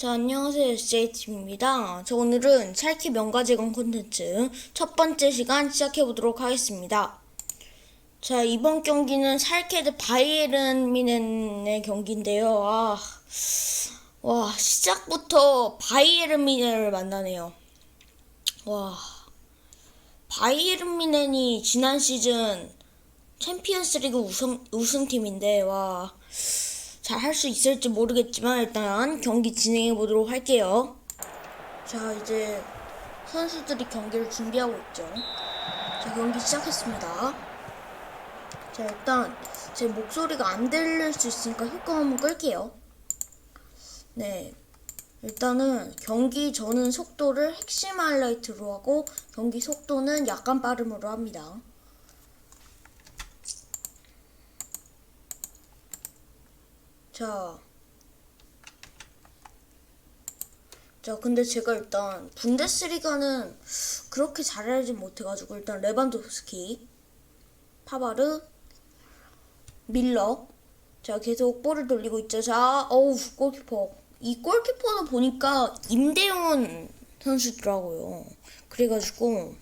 자, 안녕하세요. SJT입니다. 저 오늘은 찰키 명가제공 콘텐츠 첫 번째 시간 시작해 보도록 하겠습니다. 자, 이번 경기는 살케드 바이에른 미넨의 경기인데요. 아, 와, 시작부터 바이에른 미넨을 만나네요. 와, 바이에른 미넨이 지난 시즌 챔피언스 리그 우승, 우승팀인데, 와, 잘 할 수 있을지 모르겠지만 일단 경기 진행해 보도록 할게요. 자 이제 선수들이 경기를 준비하고 있죠. 자 경기 시작했습니다. 자 일단 제 목소리가 안 들릴 수 있으니까 효과 한번 끌게요. 네. 일단은 경기 전은 속도를 핵심 하이라이트로 하고 경기 속도는 약간 빠름으로 합니다. 자. 자, 근데 제가 일단 분데스리가는 그렇게 잘 알지 못해가지고 일단 레반도스키, 파바르, 밀러. 자, 계속 볼을 돌리고 있죠. 자, 어우, 골키퍼. 이 골키퍼는 보니까 임대용 선수더라고요. 그래가지고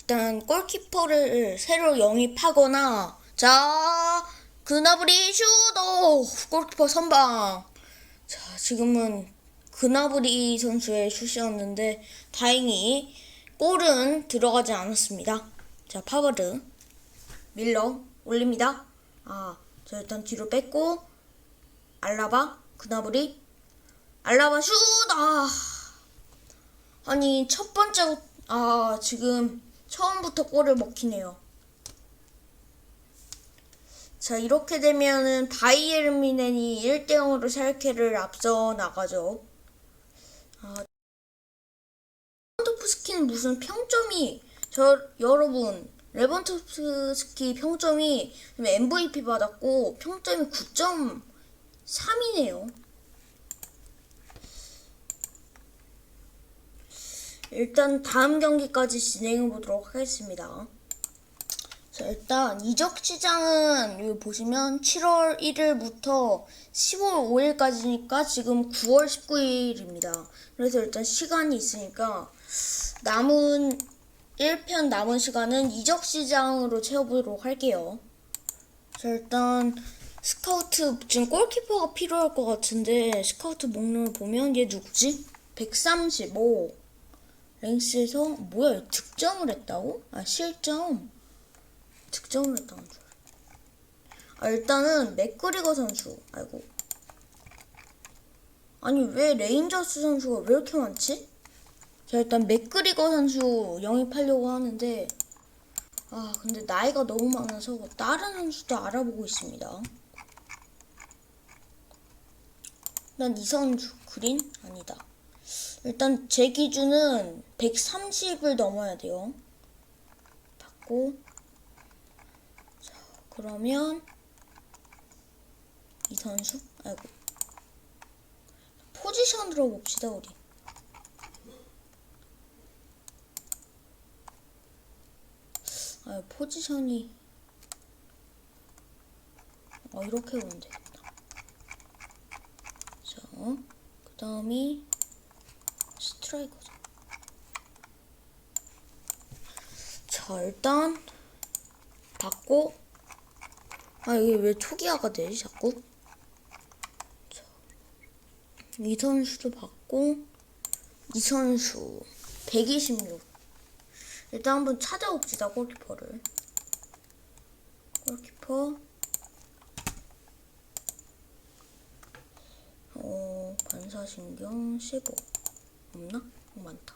일단 골키퍼를 새로 영입하거나 자 그나브리 슛! 오, 골키퍼 선방. 자, 지금은 그나브리 선수의 슛이었는데 다행히 골은 들어가지 않았습니다. 자, 파버드 밀러 올립니다. 아, 자 일단 뒤로 뺐고 알라바 그나브리 알라바 슛! 아. 아니, 첫 번째 아, 지금 처음부터 골을 먹히네요. 자, 이렇게 되면은 바이에른 미넨이 1대 0으로 샬케를 앞서 나가죠. 아, 레반도프스키는 무슨 평점이 저 여러분 레반도프스키 평점이 MVP 받았고 평점이 9.3이네요. 일단 다음 경기까지 진행해 보도록 하겠습니다. 자, 일단 이적 시장은 여기 보시면 7월 1일부터 10월 5일까지니까 지금 9월 19일입니다. 그래서 일단 시간이 있으니까 남은 1편 남은 시간은 이적 시장으로 채워보도록 할게요. 자, 일단 스카우트 지금 골키퍼가 필요할 것 같은데 스카우트 목록을 보면 얘 누구지? 135 랭스에서 뭐야 득점을 했다고? 아 실점 득점을 했다는 줄. 아, 일단은 맥그리거 선수. 아이고. 아니 왜 레인저스 선수가 왜 이렇게 많지? 자 일단 맥그리거 선수 영입하려고 하는데 아 근데 나이가 너무 많아서 다른 선수도 알아보고 있습니다. 난 이 선수 그린 아니다. 일단 제 기준은 130을 넘어야 돼요. 받고 그러면 이 선수? 아이고. 포지션으로 봅시다 우리. 아 포지션이 어 이렇게 보면 되겠다. 자그 다음이 스트라이커죠. 자 일단 받고 아 이게 왜 초기화가 되지 자꾸? 자, 이 선수도 받고 이 선수 126 일단 한번 찾아봅시다 골키퍼를. 골키퍼. 어 반사신경 15 없나? 어, 많다.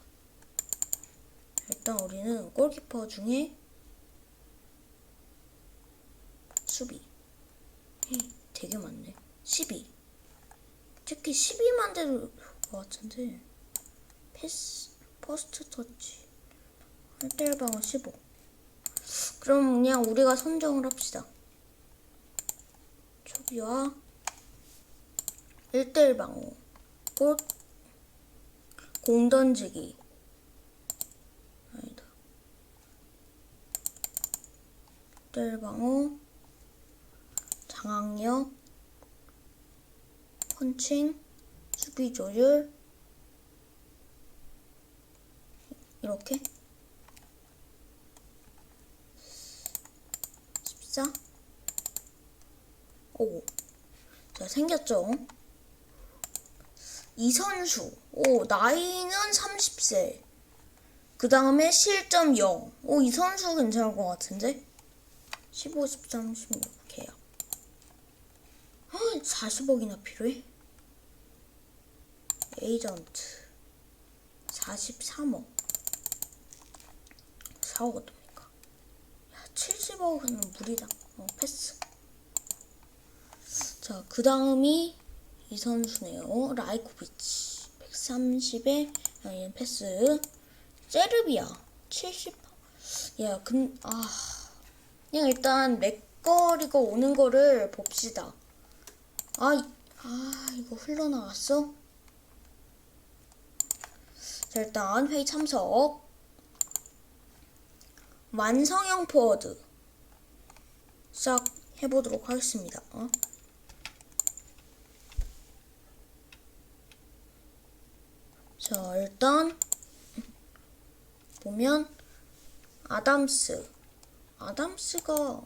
일단 우리는 골키퍼 중에 수비. 헤이, 되게 많네. 12. 특히 12만 대도 것 같은데. 패스, 퍼스트 터치. 1대1 방어 15. 그럼 그냥 우리가 선정을 합시다. 초비와 1대1 방어. 골, 공 던지기. 아니다. 1대1 방어. 장악력, 펀칭, 수비 조율 이렇게 14 오. 자, 생겼죠? 이 선수. 오, 나이는 30세. 그 다음에 실점 0. 오, 이 선수 괜찮을 것 같은데? 15, 13, 16 계약. 40억이나 필요해? 에이전트. 43억. 4억 어떡합니까? 야, 70억은 무리다. 어, 패스. 자, 그 다음이 이 선수네요. 라이코비치. 130에, 아, 얘는 패스. 세르비아. 70. 야, 근, 아. 그냥 일단 맥거리가 오는 거를 봅시다. 아, 이- 아, 이거 흘러나왔어? 자, 일단 회의 참석. 완성형 포워드. 싹 해보도록 하겠습니다. 어? 자, 일단 보면 아담스. 아담스가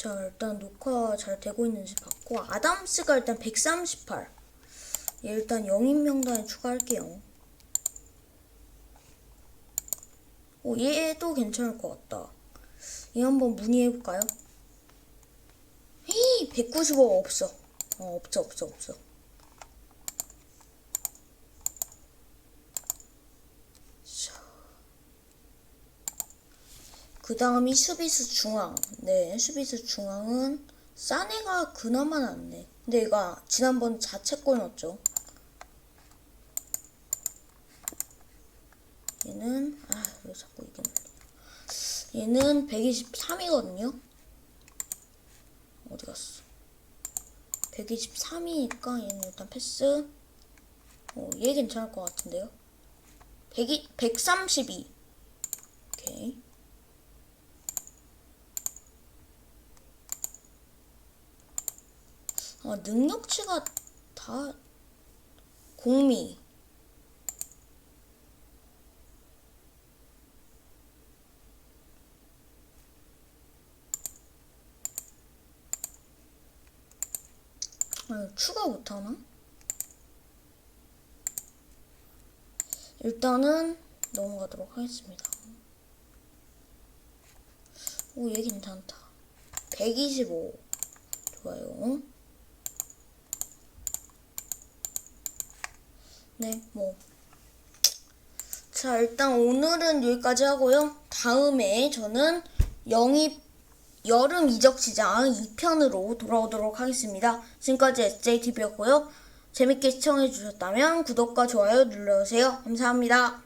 자, 일단 녹화 잘 되고 있는지 봤고 아담스가 일단 138. 얘 일단 영입 명단에 추가할게요. 오, 얘도 괜찮을 것 같다. 얘 한번 문의해볼까요? 헤이, 195 없어. 어, 없어, 없어, 없어. 그 다음이 수비수 중앙. 네, 수비수 중앙은 싸네가 그나마 낫네. 근데 얘가 지난번 자책골 넣었죠. 얘는 아, 왜 자꾸 이게. 얘는 123이거든요. 어디 갔어? 123이니까 얘는 일단 패스. 어, 얘 괜찮을 것 같은데요. 100, 132. 오케이. 아, 능력치가 다 공미. 아, 추가 못하나? 일단은 넘어가도록 하겠습니다. 오, 얘 괜찮다. 125. 좋아요. 네, 뭐. 자, 일단 오늘은 여기까지 하고요. 다음에 저는 영입 여름 이적 시장 2편으로 돌아오도록 하겠습니다. 지금까지 SJTV였고요. 재밌게 시청해주셨다면 구독과 좋아요 눌러주세요. 감사합니다.